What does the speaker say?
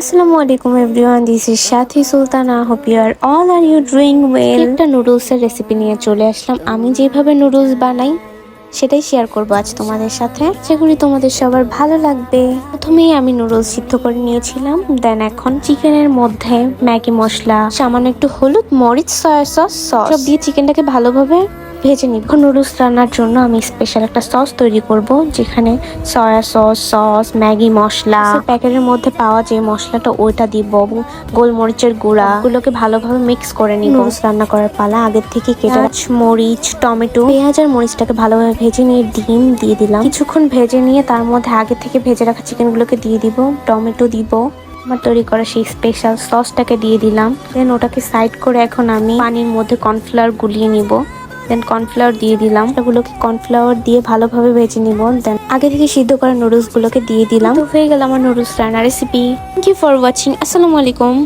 আসসালামু আলাইকুম everyone this is Sathi Sultana hope you are all are you doing well একটা নুডলসের recipe নিয়ে চলে আসলাম। আমি যেভাবে নুডলস বানাই সেটাই শেয়ার করব আজ তোমাদের সাথে। সেগুলি তোমাদের সবার ভালো লাগবে। প্রথমেই আমি নুডলস সিদ্ধ করে নিয়েছিলাম দেন এখন চিকেনের মধ্যে ম্যাগি মশলা সামান্য একটু হলুদ মরিচ সয়া সস সস সব দিয়ে চিকেনটাকে ভালোভাবে ভেজে নিব। নুডলস রান্নার জন্য আমি স্পেশাল একটা সস তৈরি করব, যেখানে soya sauce sauce Maggi masala. প্যাকেটের মধ্যে পাওয়া যে মশলাটা, ওইটা দিব, গোলমরিচের গুঁড়া। গুলোকে ভালোভাবে মিক্স করে নিব। নুডলস রান্না করার পালা আগের থেকে কেটে মরিচ টমেটো, পেঁয়াজ আর মরিচটাকে ভালোভাবে ভেজে নিয়ে ডিম দিয়ে দিলাম। কিছুক্ষণ ভেজে নিয়ে তার মধ্যে আগে থেকে ভেজে রাখা চিকেনগুলোকে দিয়ে দিব, টমেটো দিব। আমার তৈরি করা সেই স্পেশাল সসটাকে দিয়ে দিলাম। দেন ওটাকে সাইড করে এখন আমি পানির মধ্যে কর্নফ্লাওয়ার গুলিয়ে নিব। দেন কর্নফ্লাওয়ার দিয়ে দিলাম। এগুলোকে কর্নফ্লাওয়ার দিয়ে ভালোভাবে ভেজে নিব। দেন আগে থেকে সিদ্ধ করা নুডলস গুলোকে দিয়ে দিলাম। হয়ে গেল আমার নুডলস রান্নার recipe thank you for watching আসসালামু আলাইকুম।